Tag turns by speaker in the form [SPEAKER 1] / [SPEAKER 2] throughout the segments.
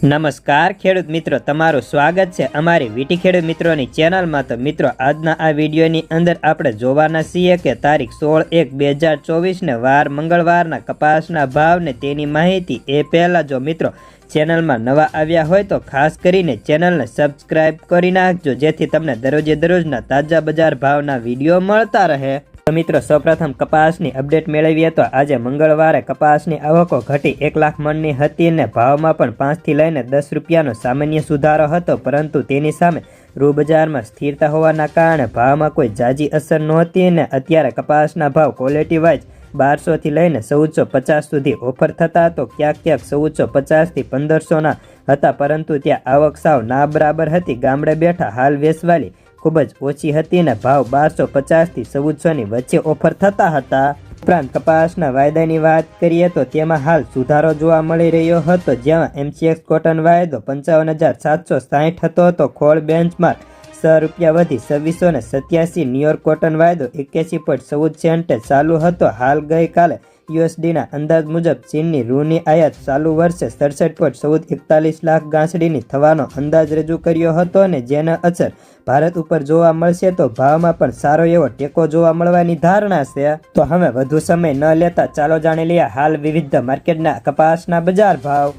[SPEAKER 1] નમસ્કાર ખેડૂત મિત્રો, તમારું સ્વાગત છે અમારી વીટી ખેડૂત મિત્રોની ચેનલમાં. તો મિત્રો, આજના આ વિડીયોની અંદર આપણે જોવાના છીએ કે તારીખ સોળ એક બે હજાર ચોવીસને વાર મંગળવારના કપાસના ભાવને તેની માહિતી એ પહેલાં જો મિત્રો ચેનલમાં નવા આવ્યા હોય તો ખાસ કરીને ચેનલને સબસ્ક્રાઈબ કરી નાખજો, જેથી તમને દરરોજે દરરોજના તાજા બજાર ભાવના વીડિયો મળતા રહે. મિત્રો, સૌપ્રથમ કપાસની અપડેટ મેળવીએ તો આજે મંગળવારે કપાસની આવકો ઘટી એક લાખ મણની હતી ને ભાવમાં પણ પાંચથી લઈને દસ રૂપિયાનો સામાન્ય સુધારો હતો, પરંતુ તેની સામે રૂબજારમાં સ્થિરતા હોવાના કારણે ભાવમાં કોઈ જાજી અસર નહોતી ને અત્યારે કપાસના ભાવ ક્વોલિટી વાઇઝ બારસોથી લઈને ચૌદસો પચાસ સુધી ઓફર થતા તો ક્યાંક ક્યાંક ચૌદસો પચાસથી પંદરસોના હતા, પરંતુ ત્યાં આવક સાવ ના બરાબર હતી. ગામડે બેઠા હાલ વેચવાલી ખૂબ જ ઓછી હતી અને ભાવ બારસો પચાસથી ચૌદસોની વચ્ચે ઓફર થતા હતા. ઉપરાંત કપાસના વાયદાની વાત કરીએ તો તેમાં હાલ સુધારો જોવા મળી રહ્યો હતો, જેમાં એમસીએક્સ કોટન વાયદો પંચાવન હજાર સાતસો સાહીઠ હતો તો ખોળ બેન્ચમાર્ક સો રૂપિયા વધી છવ્વીસો ને સત્યાસી, ન્યુયોર્ક કોટન વાયદો એક્યાસી પોઈન્ટ ચૌદ સેન્ટે ચાલુ હતો. હાલ ગઈકાલે યુએસડીના અંદાજ મુજબ ચીનની રૂની આયાત ચાલુ વર્ષે સડસઠ પોઈન્ટ ચૌદ એકતાલીસ લાખ ગાંસડીની થવાનો અંદાજ રજૂ કર્યો હતો અને જેના અસર ભારત ઉપર જોવા મળશે તો ભાવમાં પણ સારો એવો ટેકો જોવા મળવાની ધારણા છે. તો હવે વધુ સમય ન લેતા ચાલો જાણી લઈએ હાલ વિવિધ માર્કેટના કપાસના બજાર ભાવ.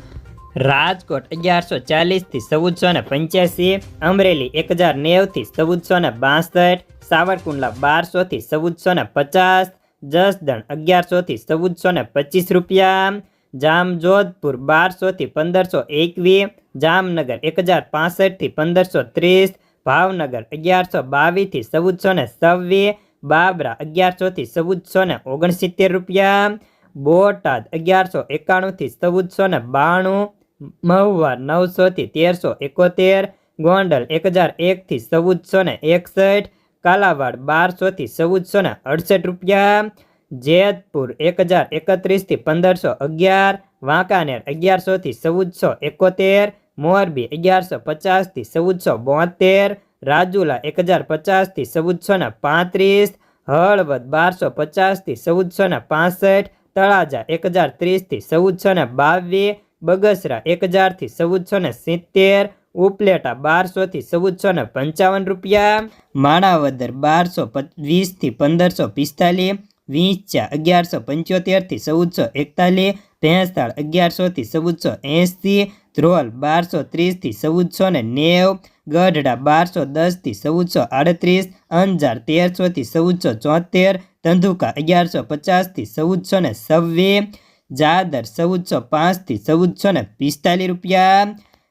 [SPEAKER 1] રાજકોટ અગિયારસો ચાલીસથી ચૌદસો ને પંચ્યાસી, અમરેલી એક હજાર નેવથી ચૌદસો ને બાસઠ, સાવરકુંડલા બારસોથી ચૌદસો ને પચાસ જસદણ અગિયારસોથી ચૌદસો ને પચીસ રૂપિયા. જામજોધપુર બારસોથી પંદરસો એકવીસ. જામનગર એક હજાર પાસઠથી પંદરસો ત્રીસ. ભાવનગર અગિયારસો બાવીસથી ચૌદસો ને છવ્વીસ. બાબરા અગિયારસોથી ચૌદસો ને ઓગણસિત્તેર રૂપિયા. બોટાદ અગિયારસો એકાણુંથી ચૌદસો ને બાણું. મહુવા નવસોથી તેરસો એકોતેર. ગોંડલ એક હજાર એકથી ચૌદસો ને એકસઠ. કાલાવાડ બારસોથી ચૌદસો ને અડસઠ રૂપિયા, જેતપુર એક હજાર એકત્રીસથી પંદરસો અગિયાર, વાંકાનેર અગિયારસોથી ચૌદસો એકોતેર, મોરબી અગિયારસો પચાસથી ચૌદસો બોતેર, રાજુલા એક હજાર પચાસથી ચૌદસોના પાંત્રીસ, હળવદ બારસો પચાસથી ચૌદસોના પાસઠ, તળાજા એક હજાર ત્રીસથી ચૌદસોના બાવીસ, બગસરા એક હજારથી ચૌદસો ને સિત્તેર ઉપલેટા બારસોથી ચૌદસો ને પંચાવન રૂપિયા. માણાવદર બારસો વીસથી પંદરસો પિસ્તાલીસ વીંચા અગિયારસો પંચોતેરથી ચૌદસો એકતાલીસ, ભેંસતાળ અગિયારસોથી ચૌદસો એંસી, ધ્રોલ બારસો ત્રીસથી ચૌદસો ને નેવ, ગઢડા બારસો દસથી ચૌદસો આડત્રીસ, અંજાર તેરસોથી ચૌદસો ચોતેર ધંધુકા અગિયારસો પચાસથી ચૌદસો ને છવ્વીસ, જાદર ચૌદસો પાંચથી ચૌદસો ને પિસ્તાલીસ રૂપિયા.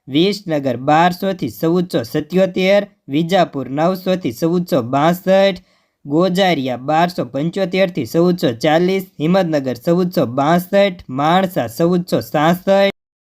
[SPEAKER 1] વિસનગર બારસોથી ચૌદસો સત્યોતેર, વિજાપુર નવસોથી ચૌદસો બાસઠ, ગોજારિયા બારસો પંચોતેરથી ચૌદસો ચાલીસ, હિંમતનગર ચૌદસો બાસઠ, માણસા ચૌદસો સાસઠ